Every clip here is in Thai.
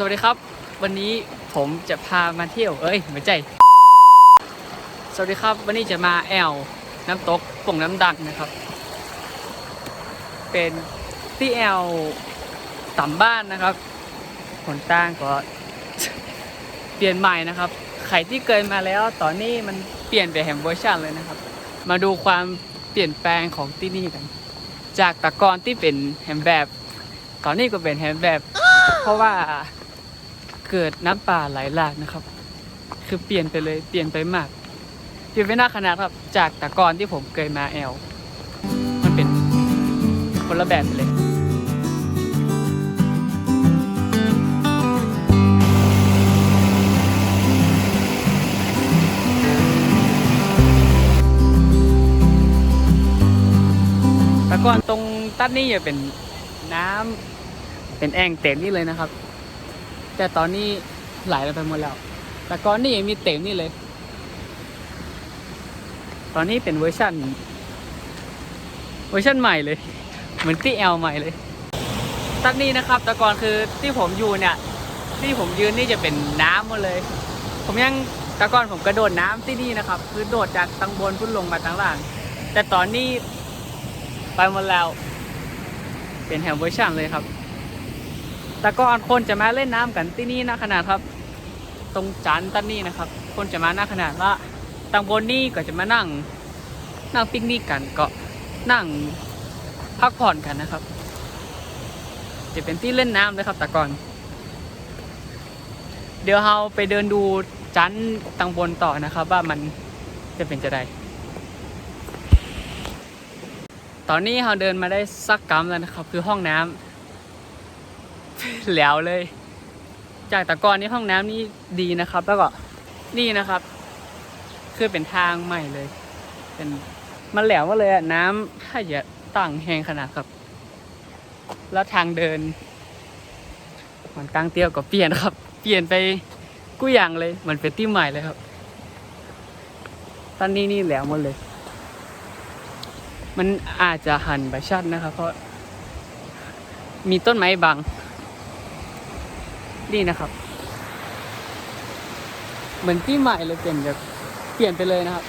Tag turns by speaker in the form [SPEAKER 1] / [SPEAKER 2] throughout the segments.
[SPEAKER 1] สวัสดีครับ วันนี้ผมจะพามาเที่ยว เอ้ยไม่ใช่สวัสดีครับ วันนี้จะมาแอลน้ำตกป่งน้ำดังนะครับ เป็นที่แอลต่ำบ้านนะครับผลต่างก็ เปลี่ยนใหม่นะครับใครที่เคยมาแล้ว ตอนนี้มันเปลี่ยนไปแฮมเวอร์ชันเลยนะครับ มาดูความเปลี่ยนแปลงของที่นี่กัน จากตะกอนที่เป็นแฮมแบบ ตอนนี้ก็เป็นแฮมแบบ เพราะว่า เกิดน้ำป่าไหลหลากนะครับ คือเปลี่ยนไปเลยเปลี่ยนไปมากเปลี่ยนไปหน้าขนาดครับจากแตะกอนที่ผมเคยมาแอลมันเป็นคนละแบบไปเลยแต่ก่อนตรงตัดนี่จะเป็นน้ำเป็นแอ่งเต็มนี่เลยนะครับ แต่ตอนนี้ไหลลงไปหมดแล้ว แต่ก่อนนี่ยังมีเต็มนี่เลย ตอนนี้เป็นเวอร์ชันเวอร์ชันใหม่เลย เหมือนที่แอลใหม่เลยตัดนี่นะครับแต่ก่อนคือที่ผมอยู่เนี่ย ที่ผมยืนนี่จะเป็นน้ำหมดเลย ผมยังแต่ก่อนผมกระโดดน้ำที่นี่นะครับ คือโดดจากตังบนพุ่นลงมาตังล่าง แต่ตอนนี้ไปหมดแล้ว เป็นแฮมเวอร์ชันเลยครับ แต่ก่อนคนจะมาเล่นน้ำกันที่นี่นะขนาดครับ ตรงจันตันนี่นะครับ คนจะมาหน้าขนาดละตังบนนี่ก็จะมานั่ง นั่งปิกนิกกันก็นั่งพักผ่อนกันนะครับ จะเป็นที่เล่นน้ำเลยครับ แต่ก่อน เดี๋ยวเราไปเดินดูจันตังบนต่อนะครับ ว่ามันจะเป็นจะไดตอนนี้เราเดินมาได้สักกัมแล้วนะครับ คือห้องน้ำ แล้วเลย จากแต่ก่อนนี้ห้องน้ำนี่ดีนะครับ แล้วก็นี่นะครับ คือเป็นทางใหม่เลย เป็นมันแหลวมาเลยอะน้ำถ้าอย่าตั้งแหงขนาดครับ แล้วทางเดินเหมันกลางเตี้ยวก็เปลี่ยนครับ เปลี่ยนไปกูอย่างเลยเหมันเป็นที่ใหม่เลยครับ ตอนนี้นี่แหลวหมดเลย มันอาจจะหันไปชัดนะครับ เพราะมีต้นไม้บัง นี่นะครับ เหมือนที่ใหม่เลยเปลี่ยนแบบเปลี่ยนไปเลยนะครับ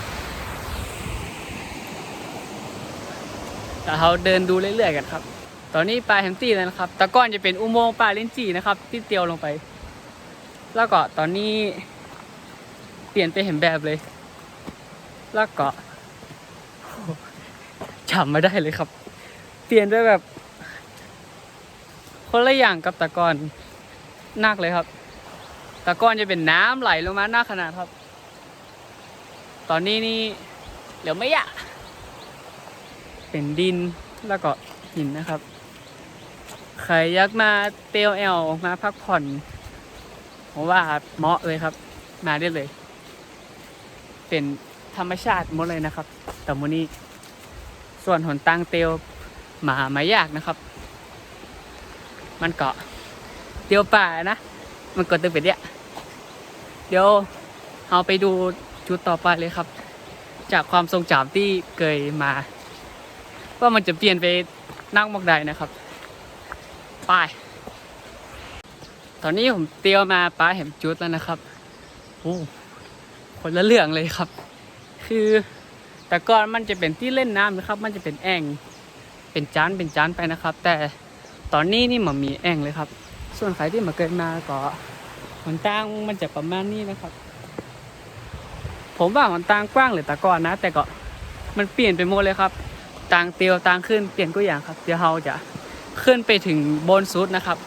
[SPEAKER 1] แต่เราเดินดูเรื่อยๆกันครับ ตอนนี้ปลาแฮมตี้แล้วนะครับต่ก่อนจะเป็นอุโมงค์ปลาลิ้นจี่นะครับ ที่เตียวลงไป แล้วก็ตอนนี้เปลี่ยนไปเห็นแบบเลย แล้วก็จำไม่ได้เลยครับ เปลี่ยนด้วยแบบ คนละอย่างกับตะกอน นักเลยครับตะกอนจะเป็นน้ำไหลลงมาหน้าขนาดครับ ตอนนี้นี่เหลือไม่ยะเป็นดินแล้วก็หินนะครับ ใครอยากมาเตียวแอลมาพักผ่อนผมว่าเหมาะเลยครับ มาได้เลย เป็นธรรมชาติหมดเลยนะครับ แต่โมนี้ส่วนหนตังเตียวหมาไม่ยากนะครับ มันเกาะ เตียวป่านะ มันก็ตึงเป็นเนี่ยเดี๋ยวเอาไปดูจุดต่อไปเลยครับ จากความทรงจำที่เคยมา ว่ามันจะเปลี่ยนไปนั่งมอกใดนะครับไปตอนนี้ผมเตียวมาป้าเห็นจุดแล้วนะครับโอ้คนละเรื่องเลยครับ คือแต่ก่อนมันจะเป็นที่เล่นน้ำนะครับ มันจะเป็นแอ่งเป็นจานเป็นจานไปนะครับ แต่ตอนนี้นี่มันมีแอ่งเลยครับ ส่วนใครที่มาเกิดมาก็หนตางมันจะประมาณนี้นะครับ ผมว่าหนตางกว้างเลยแต่ก่อนนะ แต่ก็มันเปลี่ยนไปหมดเลยครับต่างเตียวต่างขึ้นเปลี่ยนก็อย่างครับ เดี๋ยวเราจะขึ้นไปถึงบนสุดนะครับ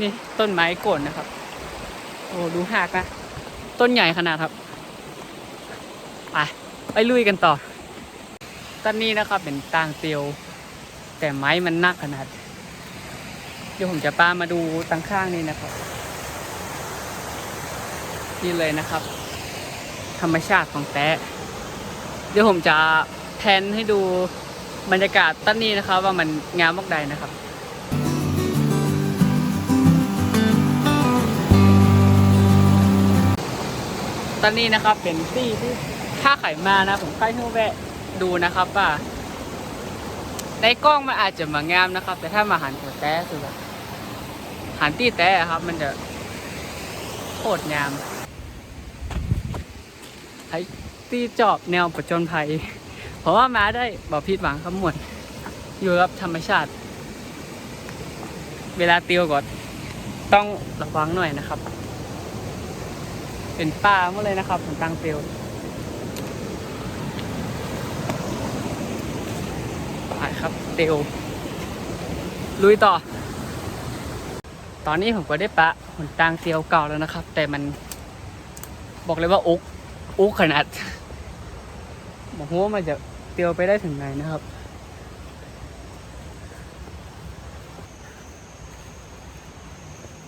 [SPEAKER 1] นี่ต้นไม้โกนนะครับ โอ้ดูหักนะ ต้นใหญ่ขนาดครับ ไปไปลุยกันต่อตอนนี้นะครับเป็นต่างเตียว แต่ไม้มันหนักขนาด เดี๋ยวผมจะปามาดูตั้งข้างนี่นะครับ นี่เลยนะครับ ธรรมชาติของแตะเดี๋ยวผมจะแพนให้ดูบรรยากาศต้นนี้นะครับ ว่ามันงามมากใดนะครับตอนนี้นะครับ เป็นที่ที่ถ้าไขมานะ ผมใกล้ให้แวะดูนะครับว่าในกล้องมันอาจจะมางามนะครับ แต่ถ้ามาหันหัวแต้คือแบบ หันตี้แต่ครับ มันจะโคตรงามไอ้ตีจอบแนวประจนภัย เพราะว่ามาได้บอกผิดหวังครับหมด อยู่กับธรรมชาติ เวลาเตียวก็ต้องระวังหน่อยนะครับ เป็นป่าหมดเลยนะครับผมตั้งเตียวไปครับเตียวลุยต่อ ตอนนี้ผมก็ได้ปะหนตางเตียวเก่าแล้วนะครับ แต่มันบอกเลยว่าอุกอุกขนาดบอกว่ามันจะเตียวไปได้ถึงไหนนะครับ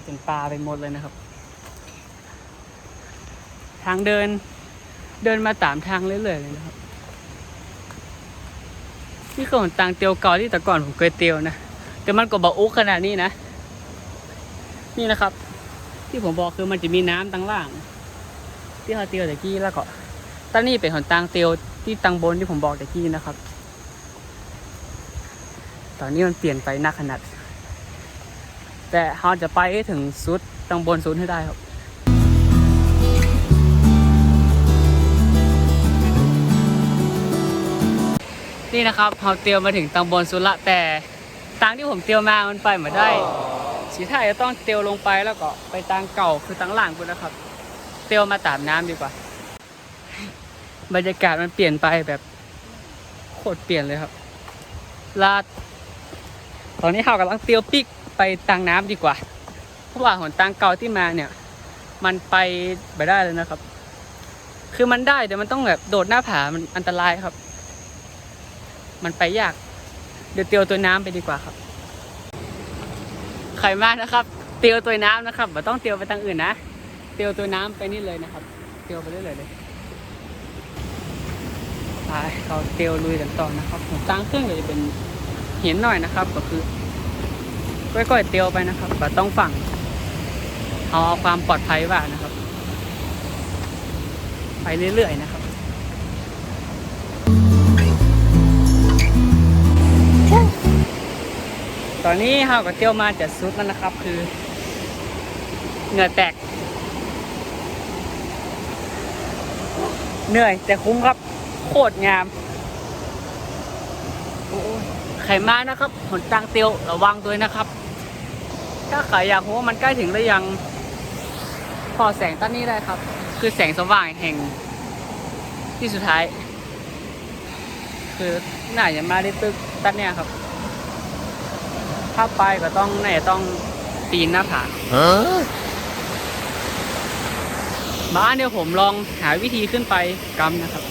[SPEAKER 1] เป็นปลาไปหมดเลยนะครับ ทางเดินเดินมาตามทางเรื่อยๆเลยนะครับนี่คือหนตางเตียวเก่าที่แต่ก่อนผมเคยเตียวนะแต่มันก็บอกอุกขนาดนี้นะ นี่นะครับ ที่ผมบอกคือมันจะมีน้ำตั้งล่าง ที่เขาเตียวตะกี้แล้วก็ตอนนี้เป็นหนตางเตียวที่ตังบนที่ผมบอกตะกี้นะครับ ตอนนี้มันเปลี่ยนไปนักขนาด แต่เราจะไปให้ถึงสุดตังบนสุดให้ได้ครับนี่นะครับเราเตียวมาถึงตังบนสุดละแต่ทางที่ผมเตียวมามันไปมาได้ สีไทยจะต้องเตียวลงไปแล้วก็ไปทางเก่าคือทางหล่างคุณนะครับ เตียวมาตามน้ำดีกว่า บรรยากาศมันเปลี่ยนไปแบบโคตรเปลี่ยนเลยครับ ลาด ตอนนี้เรากำลังเตียวปิกไปทางน้ำดีกว่า เพราะว่าหนทางเก่าที่มาเนี่ย มันไปไปได้เลยนะครับ คือมันได้แต่มันต้องแบบโดดหน้าผามันอันตรายครับ มันไปยาก เดี๋ยวเตียวตัวน้ำไปดีกว่าครับ ไข่มากนะครับ เตียวตัวน้ำนะครับไม่ต้องเตียวไปทางอื่นนะ เตียวตัวน้ำไปนี่เลยนะครับ เตียวไปเรื่อยๆเลยไปเขาเตียวลุยกันต่อนะครับผมตั้งเครื่องจะเป็นหินหน่อยนะครับ ก็คือค่อยๆเตียวไปนะครับไม่ต้องฝั่งเอาความปลอดภัยว่านะครับ ไปเรื่อยๆนะครับ อนนี้เฮากับเตียวมาจะสุดแล้วนะครับ คือเหงื่อยแตก เหนื่อย แต่คุ้มครับ โคตรงามโอ้ยใครมานะครับหนทางเตียวระวังด้วยนะครับ ถ้าใครอยากรู้ว่ามันใกล้ถึงหรือยัง พอแสงต้นนี้ได้ครับ คือแสงสว่างแห่งที่สุดท้าย คือน่าจะมาได้ตึกต้นเนี้ยครับ ถ้าไปก็ต้องน่าจะต้องปีนหน้าผา
[SPEAKER 2] Huh?
[SPEAKER 1] มาเดี๋ยวผมลองหาวิธีขึ้นไปกำนะครับ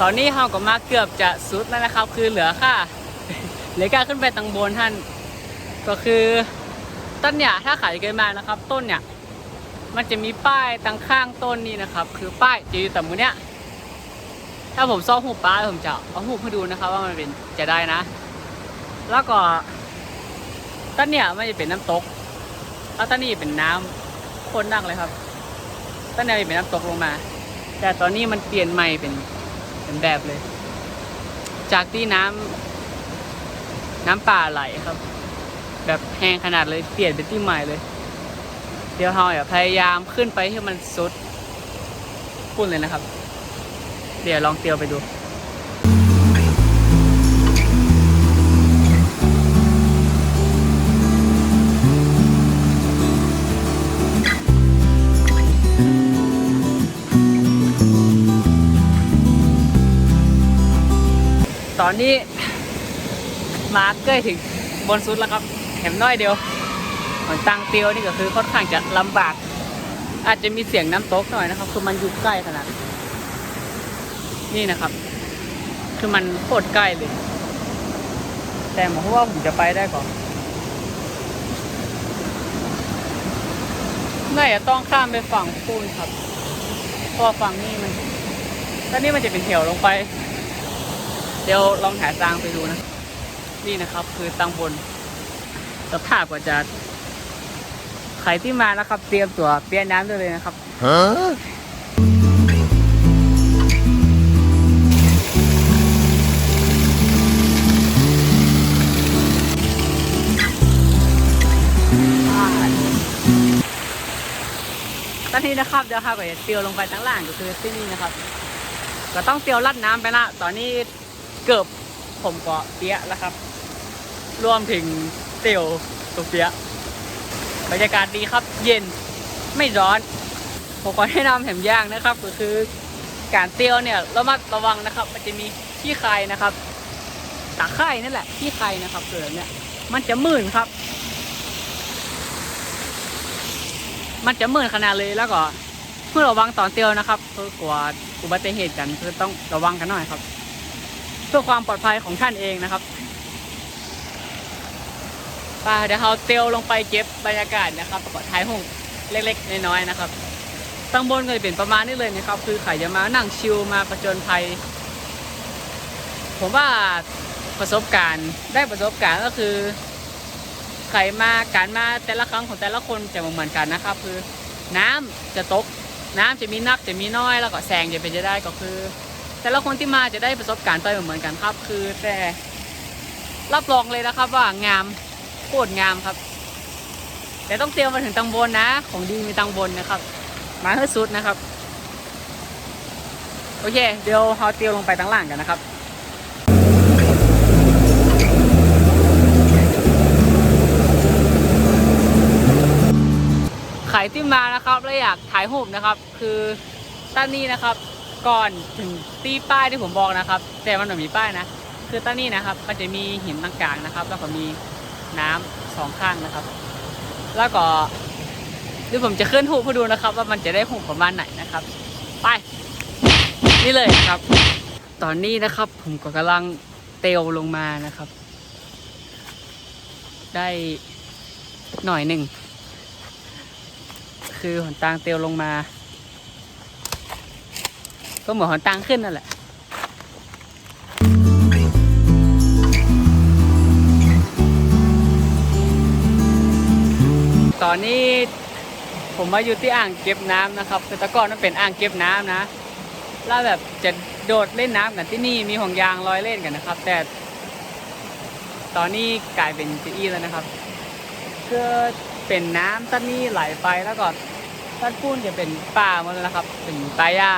[SPEAKER 1] ตอนนี้เราก็มาเกือบจะสุดแล้วนะครับ คือเหลือค่าเหลือการขึ้นไปตังบนท่าน ก็คือต้นเนี่ยถ้าขายเกินมานะครับ ต้นเนี่ย มันจะมีป้ายตังข้างต้นนี่นะครับ คือป้ายจะอยู่แต่มือเนี้ยถ้าผมซ่อมหูป้ายผมจะเอาหูให้ดูนะครับ ว่ามันเป็นจะได้นะ แล้วก็ต้นเนี่ยไมันจะเป็นน้ำตกแล้วต้นนี้เป็นน้ำโคนนักเลยครับต้นเนี่ยเป็นน้ำตกลงมา แต่ตอนนี้มันเปลี่ยนใหม่เป็นเป็นแบบเลย จากที่น้ำน้ำป่าไหลครับ แบบแห้งขนาดเลยเปลี่ยนเป็นที่ใหม่เลย เดี๋ยวเราอย่าพยายามขึ้นไปให้มันสุดพุ่นเลยนะครับ เดี๋ยวลองเตียวไปดู อนนี้มาใกล้ถึงบนสุดแล้วครับแถมน้อยเดียวเหมือนตังเตียวนี่ก็คือค่อนข้างจะลำบาก อาจจะมีเสียงน้ำตกหน่อยนะครับ คือมันอยู่ใกล้ขนาดนี่นะครับ คือมันโคตรใกล้เลย แต่หมายว่าผมจะไปได้ก่อนน่าจะต้องข้ามไปฝั่งคูนครับเพราะฝั่งนี้มันตอนนี้มันจะเป็นเหวลงไป เดี๋ยวลองหาตังไปดูนะ นี่นะครับคือตังบนสภาพกว่าจะใครที่มานะครับ เตรียมตัวเปียน้ำด้วยเลยนะครับ
[SPEAKER 2] ฮะ
[SPEAKER 1] ตอนนี้นะครับเดี๋ยวข้าก็จะเตียวลงไปทั้งล่างก็คือที่นี่นะครับ ก็ต้องเตียวลัดน้ำไปละตอนนี้ เกือบผมก็เปียแล้วครับ รวมถึงเตียวตัวเปียบรรยากาศดีครับ เย็นไม่ร้อน ผมขอแนะนำแถมย่างนะครับ ก็คือการเตียวเนี่ยระมัดระวังนะครับ มันจะมีขี้ใครนะครับตาไข่นั่นแหละขี้ใครนะครับเกิดเนี่ย มันจะมื่นครับ มันจะมื่นขนาดเลยแล้วก็เพื่อระวังตอนเตียวนะครับเพื่อกลัวอุบัติเหตุกันคือต้องระวังกันหน่อยครับ พื่อความปลอดภัยของท่านเองนะครับไป่าเดี๋ยวเราเตียวลงไปเก็บบรรยากาศนะครับประกอบท้ายห้องเล็กๆน้อยๆนะครับตั้งบนก็จะเป็นประมาณนี้เลยนะครับ คือใครจะมานั่งชิลมาประจนภัย ผมว่าประสบการณ์ได้ประสบการณ์ก็คือใครมาการมาแต่ละครั้งของแต่ละคนจะเหมือนกันนะครับ คือน้ำจะตกน้ำจะมีนักจะมีน้อยแล้วก็แสงจะเป็นจะได้ก็คือ แต่ละคนที่มาจะได้ประสบการณ์ไปเหมือนกันครับ คือแต่รับรองเลยนะครับว่างามโคตรงามครับ แต่ต้องเตรียมมาถึงตังบนนะ ของดีมีตังบนนะครับ มาให้สุดนะครับ โอเค เดี๋ยวเราเตรียมลงไปตังล่างกันนะครับใครที่มานะครับแล้วอยากถ่ายรูปนะครับ คือต้านนี้นะครับ ก่อนถึงตีป้ายที่ผมบอกนะครับ แต่มันไม่มีป้ายนะ คือต้านนี้นะครับก็จะมีหินตรงกลางนะครับ แล้วก็มีน้ำสองข้างนะครับ แล้วก็เดี๋ยวผมจะขึ้นรูปให้ดูนะครับ ว่ามันจะได้รูปประมาณไหนนะครับ ไป นี่เลยครับ ตอนนี้นะครับ ผมก็กำลังเตลลงมานะครับ ได้หน่อยหนึ่งคือหนตางเตียวลงมา ก็เหมือนหนตางขึ้นนั่นแหละตอนนี้ผมมาอยู่ที่อ่างเก็บน้ำนะครับคือแตะก่อนมันเป็นอ่างเก็บน้ำนะ แล้วแบบจะโดดเล่นน้ำกันที่นี่มีห่วงยางลอยเล่นกันนะครับ แต่ ตอนนี้กลายเป็นซีอีแล้วนะครับคือเป็นน้ำต้นนี้ไหลไปแล้วก็ต้นปุ้นจะเป็นป่าหมดแล้วนะครับ เป็นป่าหญ้า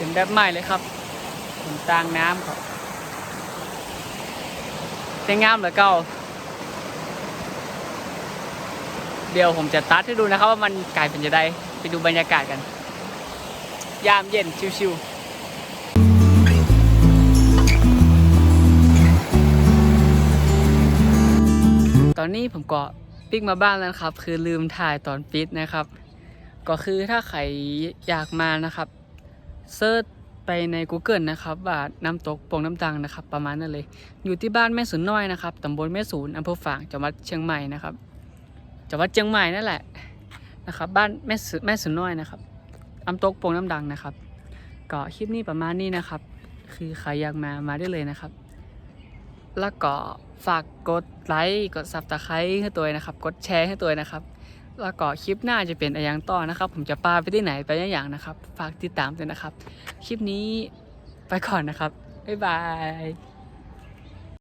[SPEAKER 1] เป็นแบบใหม่เลยครับเป็นตางน้ำครับแต่งามเหลือเก่า เดี๋ยวผมจะตัดให้ดูนะครับ ว่ามันกลายเป็นจะได้ไปดูบรรยากาศกัน ยามเย็นชิวๆตอนนี้ผมก็ปิกมาบ้านแล้วครับ คือลืมถ่ายตอนปิดนะครับ ก็คือถ้าใครอยากมานะครับ เซิร์ชไปใน Google นะครับว่าน้ำตกโป่งน้ำตังนะครับ ประมาณนั้นเลย อยู่ที่บ้านแม่สูนน้อยนะครับตำบลแม่สูนอำเภอฝางจังหวัดเชียงใหม่นะครับจังหวัดเชียงใหม่นั่นแหละนะครับ บ้านแม่สุแม่สุนน้อยนะครับน้ำตกโป่งน้ำดังนะครับ ก็คลิปนี้ประมาณนี้นะครับ คือใครอยากมามาได้เลยนะครับ แล้วก็ฝากกดไลค์กดซับตะไคร้ให้ตัวนะครับ กดแชร์ให้ตัวนะครับ แล้วก็คลิปหน้าจะเป็นอะไรอย่างต่อนะครับ ผมจะปาไปที่ไหนไปอย่างนะครับ ฝากติดตามด้วยนะครับ คลิปนี้ไปก่อนนะครับ บ๊ายบาย